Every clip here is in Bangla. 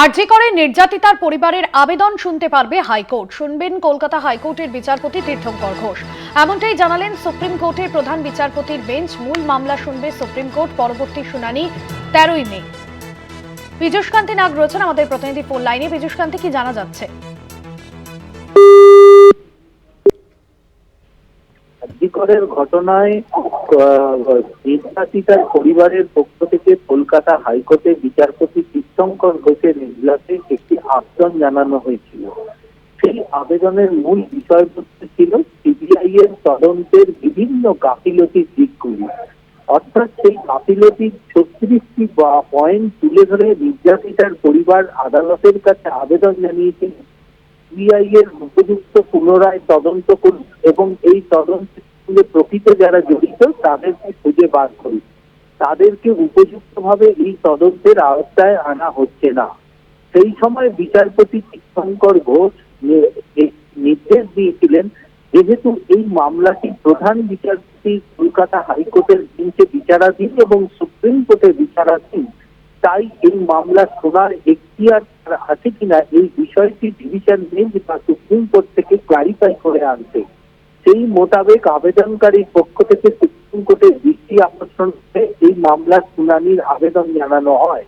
আরজি করে নির্যাতিতার পরিবারের আবেদন শুনতে পারবে হাইকোর্ট। শুনবেন কলকাতা হাইকোর্টের বিচারপতি তীর্থঙ্কর ঘোষ। এমনটাই জানালেন সুপ্রিম কোর্টের প্রধান বিচারপতির বেঞ্চ। মূল মামলা শুনবে সুপ্রিম কোর্ট পরবর্তী শুনানি তেরোই মে। পীযুষকান্তি নাগ রয়েছেন আমাদের প্রতিনিধি ফোন লাইনে। পীযুষকান্তি কি জানা যাচ্ছে? ঘটনায় নির্যাতিতার পরিবারের পক্ষ থেকে কলকাতা হাইকোর্টে বিচারপতি তীর্থঙ্কর ঘোষের এজলাসে একটি আবেদন জানানো হয়েছিল। সেই আবেদনের মূল বিষয়বস্তু ছিল সিবিআই এর তদন্তের বিভিন্ন গাফিলতির দিকগুলি। অর্থাৎ সেই গাফিলতির ছত্রিশটি পয়েন্ট তুলে ধরে নির্যাতিতার পরিবার আদালতের কাছে আবেদন জানিয়েছিল। সিবিআই এর উপযুক্ত পুনরায় তদন্ত করুন এবং এই তদন্তের সঙ্গে প্রকৃত যারা জড়িত, তাদেরকে খুঁজে বার করুন তাদেরকে উপযুক্তভাবে এই তদন্তের আওতায় আনা হচ্ছে না। সেই সময় বিচারপতি তীর্থঙ্কর ঘোষ নির্দেশ দিয়েছিলেন, যেহেতু এই মামলাটি প্রধান বিচারপতি কলকাতা হাইকোর্টের বেঞ্চে বিচারাধীন এবং সুপ্রিম কোর্টে বিচারাধীন, তাই এই মামলা শোনার এখতিয়ার আছে কিনা এই বিষয়টি ডিভিশন বেঞ্চ বা সুপ্রিম কোর্ট থেকে ক্লারিফাই করে আনতে সেই মোতাবেক আবেদনকারীর পক্ষ থেকে সুপ্রিম কোর্টের দৃষ্টি আকর্ষণ করে এই মামলার শুনানির আবেদন জানানো হয়।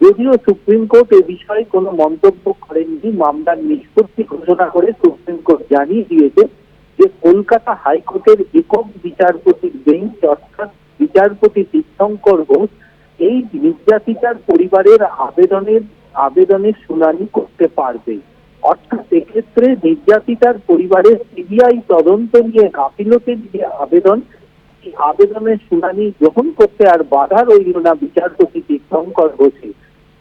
যদিও সুপ্রিম কোর্ট এ বিষয়ে কোনো মন্তব্য করেননি, মামলার নিষ্পত্তি ঘোষণা করে সুপ্রিম কোর্ট জানিয়ে দিয়েছে যে কলকাতা হাইকোর্টের একক বিচারপতির বেঞ্চ অর্থাৎ বিচারপতি তীর্থঙ্কর ঘোষ এই নির্যাতিতার পরিবারের আবেদনের আবেদনের শুনানি করতে পারবে। অর্থাৎ এক্ষেত্রে নির্যাতিতার পরিবারের সিবিআই তদন্ত নিয়ে গাফিলতির যে আবেদন আবেদনের শুনানি গ্রহণ করতে আর বাধা রইল না বিচারপতি তীর্থঙ্কর ঘোষে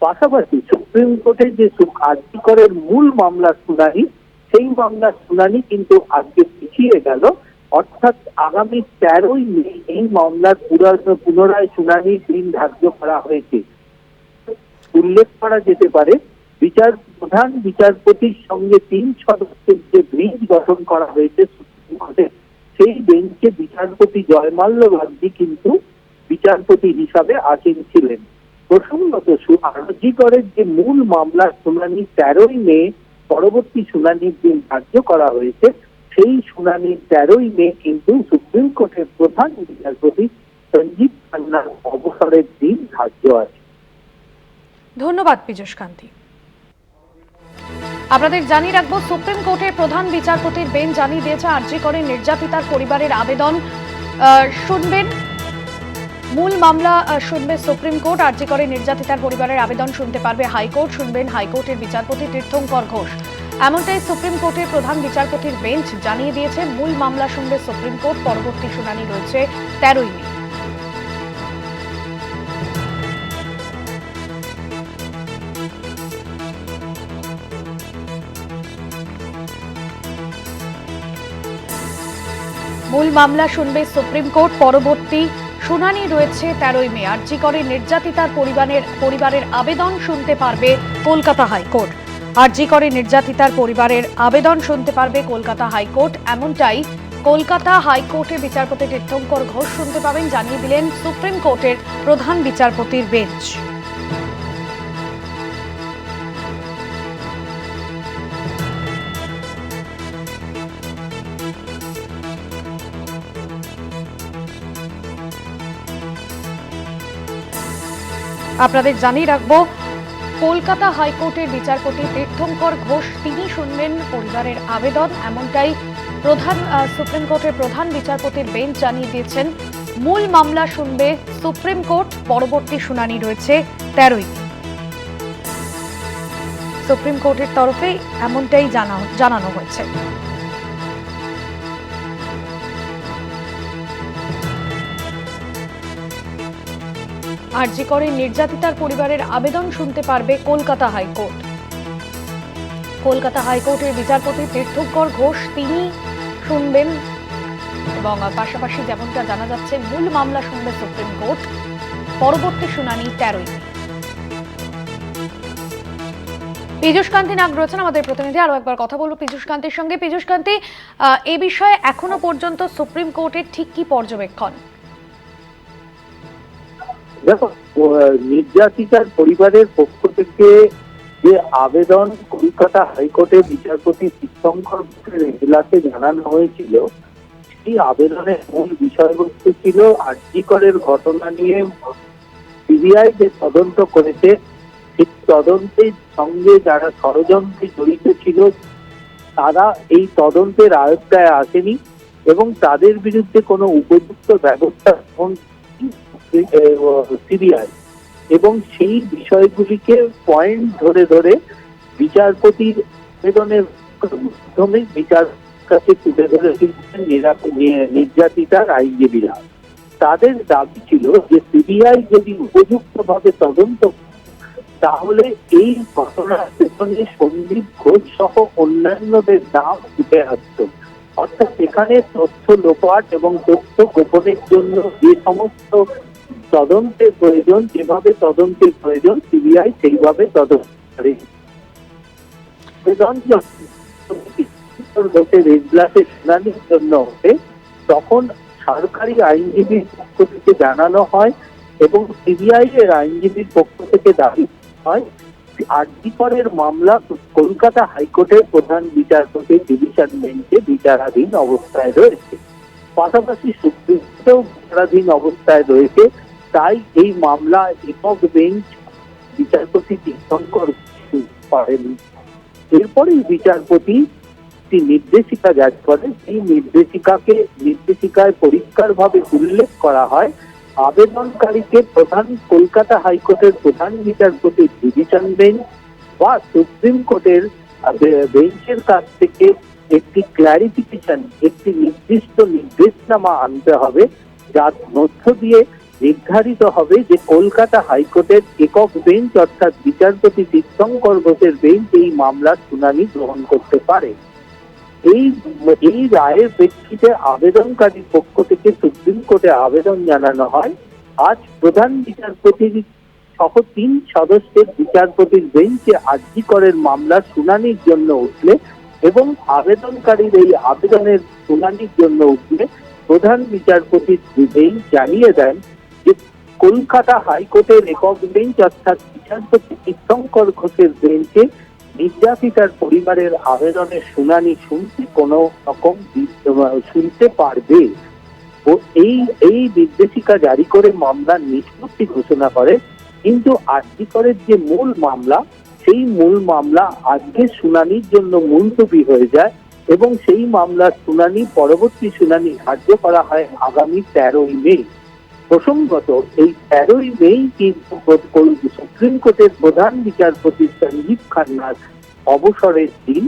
পাশাপাশি সুপ্রিম কোর্টের যে কার্যকরের মূল মামলার শুনানি, সেই মামলার শুনানি কিন্তু আজকে পিছিয়ে গেল। অর্থাৎ আগামী তেরোই মে এই মামলার পুনরায় শুনানির দিন ধার্য করা হয়েছে। উল্লেখ করা যেতে পারে বিচার প্রধান বিচারপতির সঙ্গে তিন সদস্যের যে বেঞ্চ গঠন করা হয়েছে সুপ্রিম কোর্টে, সেই বেঞ্চে বিচারপতি জয়মাল্য বাগদি কিন্তু বিচারপতি হিসাবে আসীন ছিলেন। প্রসঙ্গত আরজিকরের যে মূল মামলার শুনানি তেরোই মে, পরবর্তী শুনানির দিন ধার্য করা হয়েছে, সেই শুনানির তেরোই মে কিন্তু সুপ্রিম কোর্টের প্রধান বিচারপতি সঞ্জীব খান্নার অবসরের দিন ধার্য আছে। ধন্যবাদ পীযুষকান্তি আপনাদের জানিয়ে রাখব, সুপ্রিম কোর্টের প্রধান বিচারপতির বেঞ্চ জানিয়ে দিয়েছে, আরজি করে নির্যাতিতার পরিবারের আবেদন। শুনবেন, মূল মামলা শুনবে সুপ্রিম কোর্ট, আরজি করে নির্যাতিতার পরিবারের আবেদন শুনতে পারবে হাইকোর্ট, শুনবেন হাইকোর্টের বিচারপতি তীর্থঙ্কর ঘোষ। এমনটাই সুপ্রিম কোর্টের প্রধান বিচারপতির বেঞ্চ জানিয়ে দিয়েছে, মূল মামলা শুনবে সুপ্রিম কোর্ট, পরবর্তী শুনানি রয়েছে তেরোই মে। মূল মামলা শুনবে সুপ্রিম কোর্ট। পরবর্তী শুনানি রয়েছে তেরোই মে। আর্জি করে নির্যাতিতার পরিবারের পরিবারের আবেদন শুনতে পারবে কলকাতা হাইকোর্ট। আর্জি করে নির্যাতিতার পরিবারের আবেদন শুনতে পারবে কলকাতা হাইকোর্ট। এমনটাই কলকাতা হাইকোর্টে বিচারপতি তীর্থঙ্কর ঘোষ শুনতে পাবেন। জানিয়ে দিলেন সুপ্রিম কোর্টের প্রধান বিচারপতির বেঞ্চ। আপনাদের জানিয়ে রাখব, কলকাতা হাইকোর্টের বিচারপতি তীর্থঙ্কর ঘোষ, তিনি শুনবেন পরিবারের আবেদন, এমনটাই প্রধান সুপ্রিম কোর্টের প্রধান বিচারপতির বেঞ্চ জানিয়ে দিয়েছেন। মূল মামলা শুনবে সুপ্রিম কোর্ট, পরবর্তী শুনানি রয়েছে তেরোই। সুপ্রিম কোর্টের তরফে এমনটাই জানা- জানানো হয়েছে। আরজি করে নির্যাতিতার পরিবারের আবেদন শুনতে পারবে কলকাতা হাইকোর্ট। কলকাতা হাইকোর্টের বিচারপতি তীর্থঙ্কর ঘোষ, তিনি শুনবেন এবং পাশাপাশি যেমনটা জানা যাচ্ছে, মূল মামলা শুনবে সুপ্রিম কোর্ট। পরবর্তী শুনানি তেরোই পীযুষ কান্তি নাগ রয়েছেন আমাদের প্রতিনিধি। আরও একবার কথা বলব পীযুষ কান্তির সঙ্গে। পীযুষ কান্তি এ বিষয়ে এখনও পর্যন্ত সুপ্রিম কোর্টের ঠিক কি পর্যবেক্ষণ? দেখো নির্যাতিতার পরিবারের পক্ষ থেকে যে আবেদন কলকাতা হাইকোর্টে বিচারপতি ঘোষের এজলাসে জানানো হয়েছিল, সেই আবেদনের মূল বিষয়বস্তু ছিল আর্যিকরের ঘটনা নিয়ে সিবিআই যে তদন্ত করেছে, সেই তদন্তের সঙ্গে যারা ষড়যন্ত্রে জড়িত ছিল, তারা এই তদন্তের আয়ত্তায় আসেনি এবং তাদের বিরুদ্ধে কোনো উপযুক্ত ব্যবস্থা সিবিআই। এবং সেই বিষয়গুলিকে পয়েন্ট ধরে ধরে বিচারপতির আবেদনের মাধ্যমে বিচার কাছে তুলে ধরেছিলেন নির্যাতিতার আইনজীবীরা। তাদের দাবি ছিল যে সিবিআই যদি উপযুক্তভাবে তদন্ত তাহলে এই ঘটনার পেছনে সন্দীপ ঘোষ সহ অন্যান্যদের নাম উঠে আসতো। অর্থাৎ সেখানে তথ্য লোপাট এবং তথ্য গোপনের জন্য যে সমস্ত তদন্তের প্রয়োজন, যেভাবে তদন্তের প্রয়োজন, সিবিআই সেইভাবে তদন্ত করে। তখন সরকারি আইনজীবীর পক্ষ থেকে জানানো হয় এবং সিবিআই এর আইনজীবীর পক্ষ থেকে দাবি হয় মামলা কলকাতা হাইকোর্টের প্রধান বিচারপতি ডিভিশন বেঞ্চে বিচারাধীন অবস্থায় রয়েছে। পাশাপাশি সুপ্রিম কোর্টেও বিচারাধীন অবস্থায় রয়েছে। তাই এই মামলা একক বেঞ্চ বিচারপতি তীর্থঙ্কর পারেন। এরপরেই বিচারপতি নির্দেশিকা জারি করে। এই নির্দেশিকাকে নির্দেশিকায় পরিষ্কারভাবে উল্লেখ করা হয়, আবেদনকারীকে প্রধান কলকাতা হাইকোর্টের প্রধান বিচারপতি ডিভিশন বেঞ্চ বা সুপ্রিম কোর্টের বেঞ্চের কাছ থেকে একটি ক্লারিফিকেশন একটি নির্দিষ্ট নির্দেশনামা আনতে হবে যার মধ্য দিয়ে নির্ধারিত হবে যে কলকাতা হাইকোর্টের একক বেঞ্চ অর্থাৎ বিচারপতি তীর্থঙ্কর ঘোষের বেঞ্চ এই মামলার শুনানি গ্রহণ করতে পারে। এই এই রায়ের প্রেক্ষিতে আবেদনকারীর পক্ষ থেকে সুপ্রিম কোর্টে আবেদন জানানো হয়, আজ প্রধান বিচারপতির সহ তিন সদস্যের বিচারপতির বেঞ্চে আর্জিকরের মামলা শুনানির জন্য উঠলে এবং আবেদনকারীর এই আবেদনের শুনানির জন্য উঠলে প্রধান বিচারপতি বেঞ্চ জানিয়ে দেন যে কলকাতা হাইকোর্টের একক বেঞ্চ অর্থাৎ বিচারপতি তীর্থঙ্কর ঘোষের বেঞ্চে নির্যাতিতার পরিবারের আবেদনের শুনানি শুনতে কোনো রকম শুনতে পারবে। ও এই এই নির্দেশিকা জারি করে মামলার নিষ্পত্তি ঘোষণা করে, কিন্তু আর্জিকরের যে মূল মামলা, সেই মূল মামলা আজকে শুনানির জন্য মুলতবি হয়ে যায় এবং সেই মামলার শুনানি, পরবর্তী শুনানি ধার্য করা হয় আগামী তেরোই মে। প্রসঙ্গত, এই তেরোই মেই কিন্তু সুপ্রিম কোর্টের প্রধান বিচারপতি সঞ্জীব খান্নার অবসরের দিন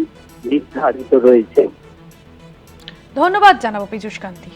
নির্ধারিত রয়েছে। ধন্যবাদ জানাব পীযুষ কান্তি।